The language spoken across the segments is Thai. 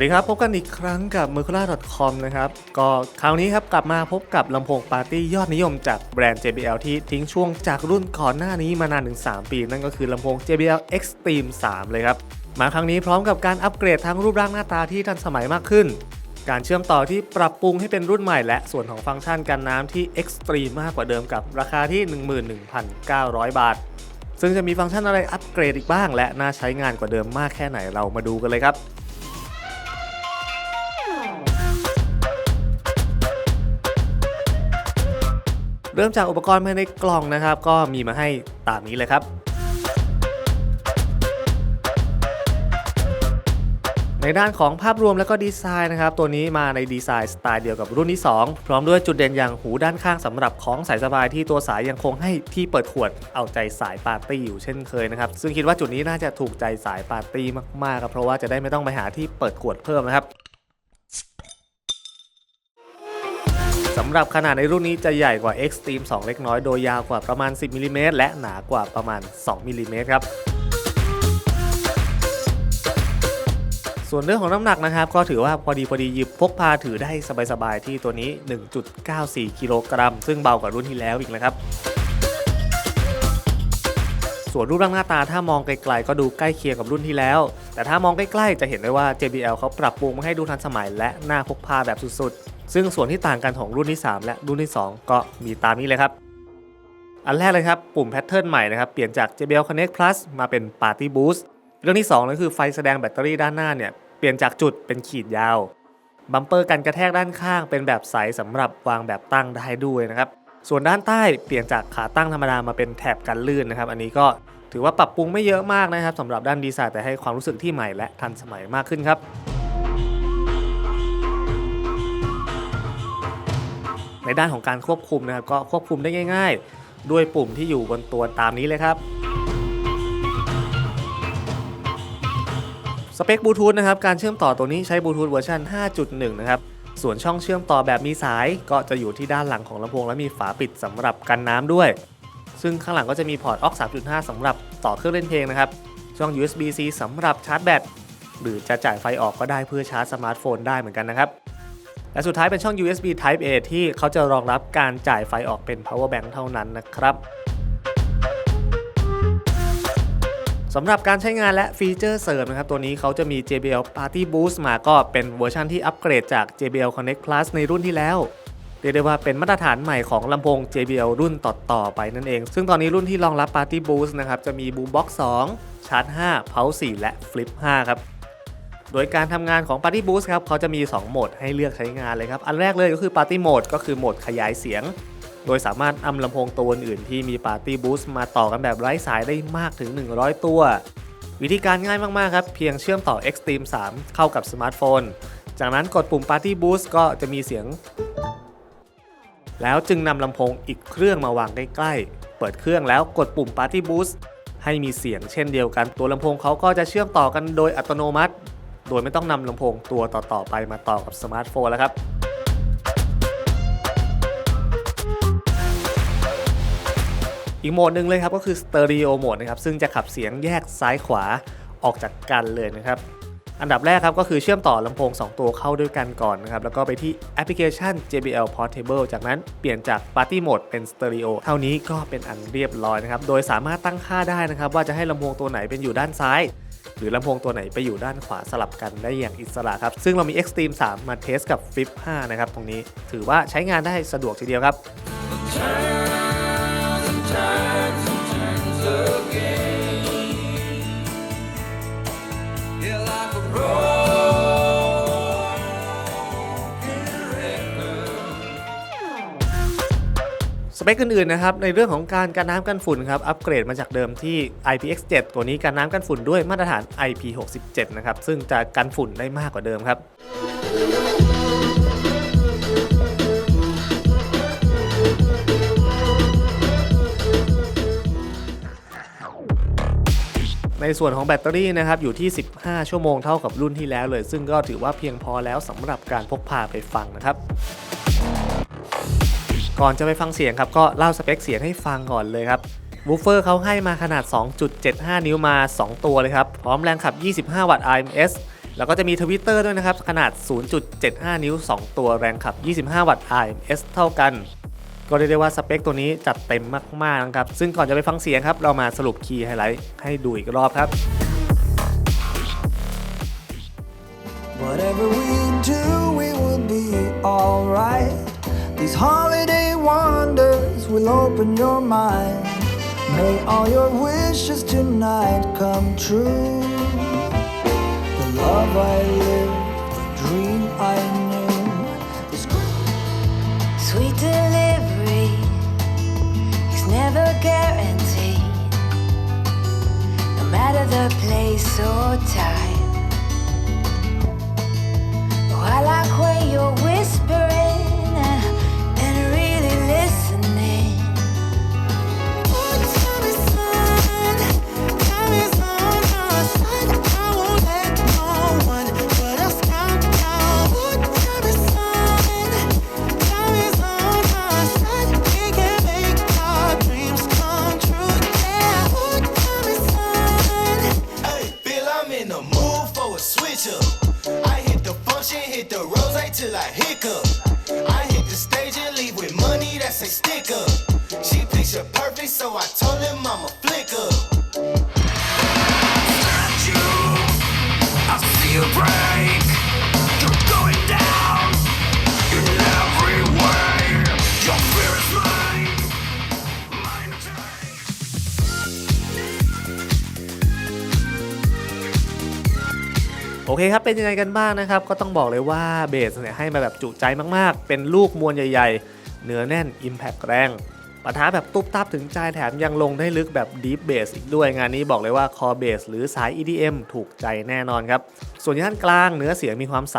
วัสดีครับ พบกันอีกครั้งกับ m e r c u r a c o m นะครับ ก็คราวนี้ครับกลับมาพบกับลำโพงปาร์ตี้ยอดนิยมจากแบรนด์ JBL ที่ทิ้งช่วงจากรุ่นก่อนหน้านี้มานานถึง 3 ปี นั่นก็คือลำโพง JBL Extreme 3 เลยครับ มาครั้งนี้พร้อมกับการอัปเกรดทั้งรูปร่างหน้าตาที่ทันสมัยมากขึ้น การเชื่อมต่อที่ปรับปรุงให้เป็นรุ่นใหม่ และส่วนของฟังก์ชันกันน้ำที่ Extreme มากกว่าเดิมกับราคาที่ 11,900 บาท ซึ่งจะมีฟังก์ชันอะไรอัปเกรดอีกบ้าง และน่าใช้งานกว่าเดิมมากแค่ไหนเรามาดูกันเลยครับ ริ่มจากอุปกรณ์ภายในกล่องนะครับ ก็มีมาให้ตามนี้เลยครับ ในด้านของภาพรวมและก็ดีไซน์นะครับ ตัวนี้มาในดีไซน์สไตล์เดียวกับรุ่นที่ 2 พร้อมด้วยจุดเด่นอย่างหูด้านข้างสำหรับของสายสบายที่ตัวสายยังคงให้ที่เปิดขวดเอาใจสายปาร์ตี้อยู่เช่นเคยนะครับ ซึ่งคิดว่าจุดนี้น่าจะถูกใจสายปาร์ตี้มากๆครับเพราะว่าจะได้ไม่ต้องไปหาที่เปิดขวดเพิ่มนะครับ สำหรับขนาดในรุ่นนี้จะใหญ่กว่า Xtreme 2 เล็กน้อย โดยยาวกว่าประมาณ 10มิลลิเมตรและหนากว่าประมาณ 2มิลลิเมตรครับส่วนเรื่องของน้ำหนักนะครับ ก็ถือว่าพอดีพอดีหยิบพกพาถือได้สบายๆ ที่ตัวนี้ 1.94 กิโลกรัม ซึ่งเบากว่ารุ่นที่แล้วอีกนะครับ ส่วนรูปร่างหน้าตาถ้ามองไกลๆ ก็ดูใกล้เคียงกับรุ่นที่แล้ว แต่ถ้ามองใกล้ๆ จะเห็นได้ว่า JBL เขาปรับปรุงมาให้ดูทันสมัยและหน่าพกพาแบบสุดๆ ซึ่งส่วนที่ต่างกันของรุ่นที่ 3 และรุ่นที่ 2 ก็มีตามนี้เลยครับ อันแรกเลยครับ ปุ่มแพทเทิร์นใหม่นะครับ เปลี่ยนจาก JBL Connect Plus มาเป็น Party Boost เรื่องที่2นั่นคือไฟแสดงแบตเตอรี่ด้านหน้าเนี่ยเปลี่ยนจากจุดเป็นขีดยาว บัมเปอร์กันกระแทกด้านข้าง เป็นแบบใสสำหรับวางแบบตั้งได้ด้วยนะครับ ส่วนด้านใต้เปลี่ยนจากขาตั้งธรรมดามาเป็นแถบกันลื่นนะครับ อันนี้ก็ถือว่าปรับปรุงไม่เยอะมากนะครับสำหรับด้านดีไซน์แต่ให้ความรู้สึกที่ใหม่และทันสมัยมากขึ้นครับ ในด้านของการควบคุมนะครับ ก็ควบคุมได้ง่าย ๆ ด้วยปุ่มที่อยู่บนตัวตามนี้เลยครับสเปคบลูทูธนะครับการเชื่อมต่อตัวนี้ใช้บลูทูธเวอร์ชัน5.1 นะครับส่วนช่องเชื่อมต่อแบบมีสายก็จะอยู่ที่ด้านหลังของลำโพงและมีฝาปิดสำหรับกันน้ำด้วย ซึ่งข้างหลังก็จะมีพอร์ต AUX 3.5สำหรับต่อเครื่องเล่นเพลงนะครับช่อง USB-C สำหรับชาร์จแบตหรือจะจ่ายไฟออกก็ได้เพื่อชาร์จสมาร์ทโฟนได้เหมือนกันนะครับ และสุดท้ายเป็นช่อง USB Type A ที่เขาจะรองรับการจ่ายไฟออกเป็น power bank เท่านั้นนะครับสำหรับการใช้งานและฟีเจอร์เสริมนะครับ ตัวนี้เขาจะมี JBL Party Boost มาก็เป็นเวอร์ชันที่อัปเกรดจาก JBL Connect Plus ในรุ่นที่แล้ว เรียกได้ว่าเป็นมาตรฐานใหม่ของลำโพง JBL รุ่นต่อๆไปนั่นเอง ซึ่งตอนนี้รุ่นที่รองรับ Party Boost นะครับ จะมี Boombox 2 ชาร์จ 5 Pulse 4 และ Flip 5 ครับ โดยการทำงานของ Party Boost ครับเขาจะมี 2 โหมดให้เลือกใช้งานเลยครับ อันแรกเลยก็คือ Party Mode ก็คือโหมดขยายเสียง โดยสามารถนำลำโพงตัวอื่นที่มี Party Boost มาต่อกันแบบไร้สายได้มากถึง 100 ตัว วิธีการง่ายมากๆครับ เพียงเชื่อมต่อ Xtreme 3 เข้ากับสมาร์ทโฟน จากนั้นกดปุ่ม Party Boost ก็จะมีเสียง แล้วจึงนำลำโพงอีกเครื่องมาวางใกล้ๆ เปิดเครื่องแล้วกดปุ่ม Party Boost ให้มีเสียงเช่นเดียวกันตัวลำโพงเขาก็จะเชื่อมต่อกันโดยอัตโนมัติ โดยไม่ต้องนำลำโพงตัวต่อๆไปมาต่อกับสมาร์ทโฟนแล้วครับอีกโหมดหนึ่งเลยครับก็คือ Stereo Mode นะครับซึ่งจะขับเสียงแยกซ้ายขวาออกจากกันเลยนะครับ อันดับแรกครับก็คือเชื่อมต่อลำโพง 2 ตัวเข้าด้วยกันก่อนนะครับ แล้วก็ไปที่แอปพลิเคชัน JBL Portable จากนั้นเปลี่ยนจาก Party Mode เป็น Stereo เท่านี้ก็เป็นอันเรียบร้อยนะครับ โดยสามารถตั้งค่าได้นะครับ ว่าจะให้ลำโพงตัวไหนเป็นอยู่ด้านซ้าย หรือลำโพงตัวไหนไปอยู่ด้านขวาสลับกันได้อย่างอิสระครับ ซึ่งเรามี Xtreme 3 มาเทสกับ Flip 5 นะครับ ตรงนี้ถือว่าใช้งานได้สะดวกทีเดียวครับ ปคอื่นๆนะครับในเรื่องของการกันน้ำกันฝุ่นครับอัปเกรดมาจากเดิมที่ IPX7 ตัวนี้กันน้ำกันฝุ่นด้วยมาตรฐาน IP67 นะครับซึ่งจะกันฝุ่นได้มากกว่าเดิมครับในส่วนของแบตเตอรี่นะครับอยู่ที่ 15 ชั่วโมงเท่ากับรุ่นที่แล้วเลย ซึ่งก็ถือว่าเพียงพอแล้วสำหรับการพกพาไปฟังนะครับ ก่อนจะไปฟังเสียงครับ ก็เล่าสเปคเสียงให้ฟังก่อนเลยครับวูฟเฟอร์เขาให้มาขนาด 2.75 นิ้วมา 2 ตัวเลยครับ พร้อมแรงขับ 25 วัตต์ RMS แล้วก็จะมีทวิตเตอร์ด้วยนะครับ ขนาด 0.75 นิ้ว 2 ตัวแรงขับ 25 วัตต์ IMS เท่ากัน ก็เรียกได้ว่าสเปคตัวนี้จัดเต็มมากๆนะครับ ซึ่งก่อนจะไปฟังเสียงครับ เรามาสรุปคีย์ไฮไลท์ให้ดูอีกรอบครับ Whatever we do, we will be alright. These holidays will open your mind. May all your wishes tonight come true. The love I live, the dream I knew is Sweet delivery is never guaranteed. No matter the place or time. เคครับ เป็นยังไงกันบ้างนะครับ ก็ต้องบอกเลยว่าเบสเนี่ยให้มาแบบจุใจมากๆ เป็นลูกมวลใหญ่ๆ เนื้อแน่น Impact แรงปะทะแบบตุ๊บตับถึงใจแถมยังลงได้ลึกแบบ Deep Bass อีกด้วยงานนี้บอกเลยว่า Core Bass หรือสาย EDM ถูกใจแน่นอนครับ ส่วนย่านกลางเนื้อเสียงมีความใส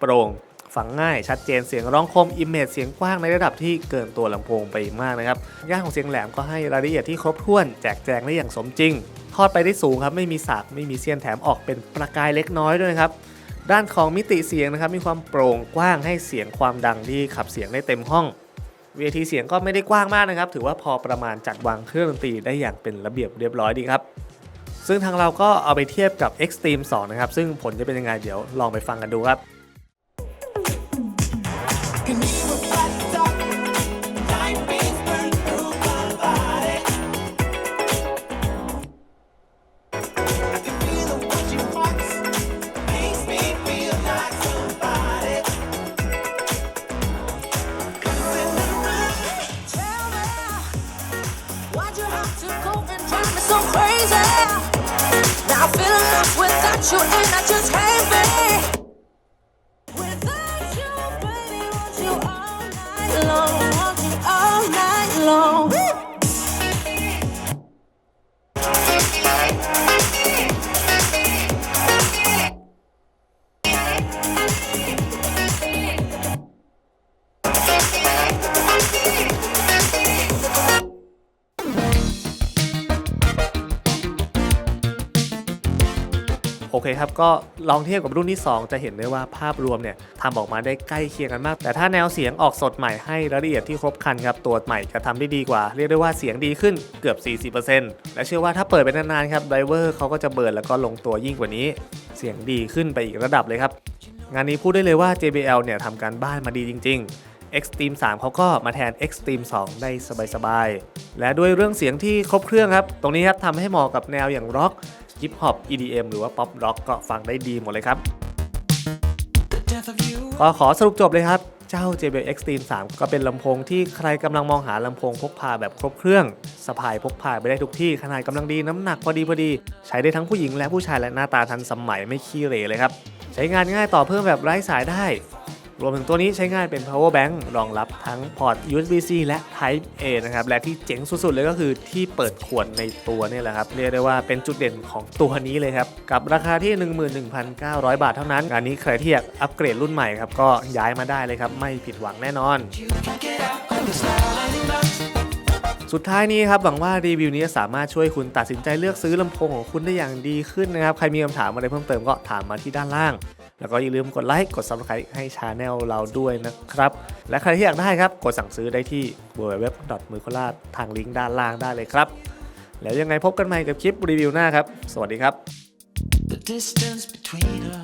โปร่งฟังง่ายชัดเจนเสียงร้องคมอิมเมจเสียงกว้างในระดับที่เกินตัวลำโพงไปมากนะครับย่านของเสียงแหลมก็ให้รายละเอียดที่ครบถ้วน แจกแจงได้อย่างสมจริง ทอดไปได้สูงครับไม่มีสากไม่มีเสี้ยนแถมออกเป็นประกายเล็กน้อยด้วยครับด้านของมิติเสียงนะครับมีความโปร่งกว้างให้เสียงความดังที่ขับเสียงได้เต็มห้อง เวทีเสียงก็ไม่ได้กว้างมากนะครับ ถือว่าพอประมาณจัดวางเครื่องดนตรีได้อย่างเป็นระเบียบเรียบร้อยดีครับ ซึ่งทางเราก็เอาไปเทียบกับ Xtreme 2 นะครับ ซึ่งผลจะเป็นยังไงเดี๋ยวลองไปฟังกันดูครับ without you, and I just baby, want you all night long, เคครับก็ลองเทียบกับรุ่นที่ 2 จะเห็นได้ว่าภาพรวมเนี่ยทำออกมาได้ใกล้เคียงกันมาก แต่ถ้าแนวเสียงออกสดใหม่ให้รายละเอียดที่ครบครันครับตัวใหม่จะทำได้ดีกว่า เรียกได้ว่าเสียงดีขึ้นเกือบ 40%และเชื่อว่าถ้าเปิดไปนานๆครับไดเวอร์เขาก็จะเบิร์นแล้วก็ลงตัวยิ่งกว่านี้ เสียงดีขึ้นไปอีกระดับเลยครับงานนี้พูดได้เลยว่า JBL เนี่ยทำการบ้านมาดีจริง ๆ Xtreme 3เขาก็มาแทน Xtreme 2 ได้สบายๆ และด้วยเรื่องเสียงที่ครบเครื่องครับ ตรงนี้ครับทำให้เหมาะกับแนวอย่างร็อก ฮิปฮอป EDM หรือว่า Pop Rock ก็ฟังได้ดีหมดเลยครับ death of you. ก็ขอสรุปจบเลยครับ เจ้า JBL Extreme 3 ก็เป็นลำโพงที่ใครกำลังมองหาลำโพงพกพาแบบครบเครื่อง สะพายพกพาไปได้ทุกที่ขนาดกำลังดีน้ำหนักพอดีพอดี ใช้ได้ทั้งผู้หญิงและผู้ชายและหน้าตาทันสมัยไม่ขี้เหร่เลยครับ ใช้งานง่ายต่อเพิ่มแบบไร้สายได้ รวมถึงตัวนี้ใช้งานเป็น power bank รองรับทั้งพอร์ต USB-C และ Type A นะครับ และที่เจ๋งสุดๆ เลยก็คือที่เปิดขวดในตัวนี่แหละครับ เรียกได้ว่าเป็นจุดเด่นของตัวนี้เลยครับ กับราคาที่ 11,900 บาทเท่านั้นงานนี้ใครที่อยากอัปเกรดรุ่นใหม่ครับ ก็ย้ายมาได้เลยครับ ไม่ผิดหวังแน่นอนสุดท้ายนี้ครับหวังว่ารีวิวนี้จะสามารถช่วยคุณตัดสินใจเลือกซื้อลำโพงของคุณได้อย่างดีขึ้นนะครับ ใครมีคำถามอะไรเพิ่มเติมก็ถามมาที่ด้านล่าง แล้วก็อย่าลืมกดไลค์กด subscribe ให้ช anel เราด้วยนะครับ และใครที่อยากได้ครับ กดสั่งซื้อได้ที่ www. มือโคราชทางลิงก์ด้านล่างได้เลยครับ แล้วยังไงพบกันใหม่กับคลิปรีวิวหน้าครับ สวัสดีครับ The distance between us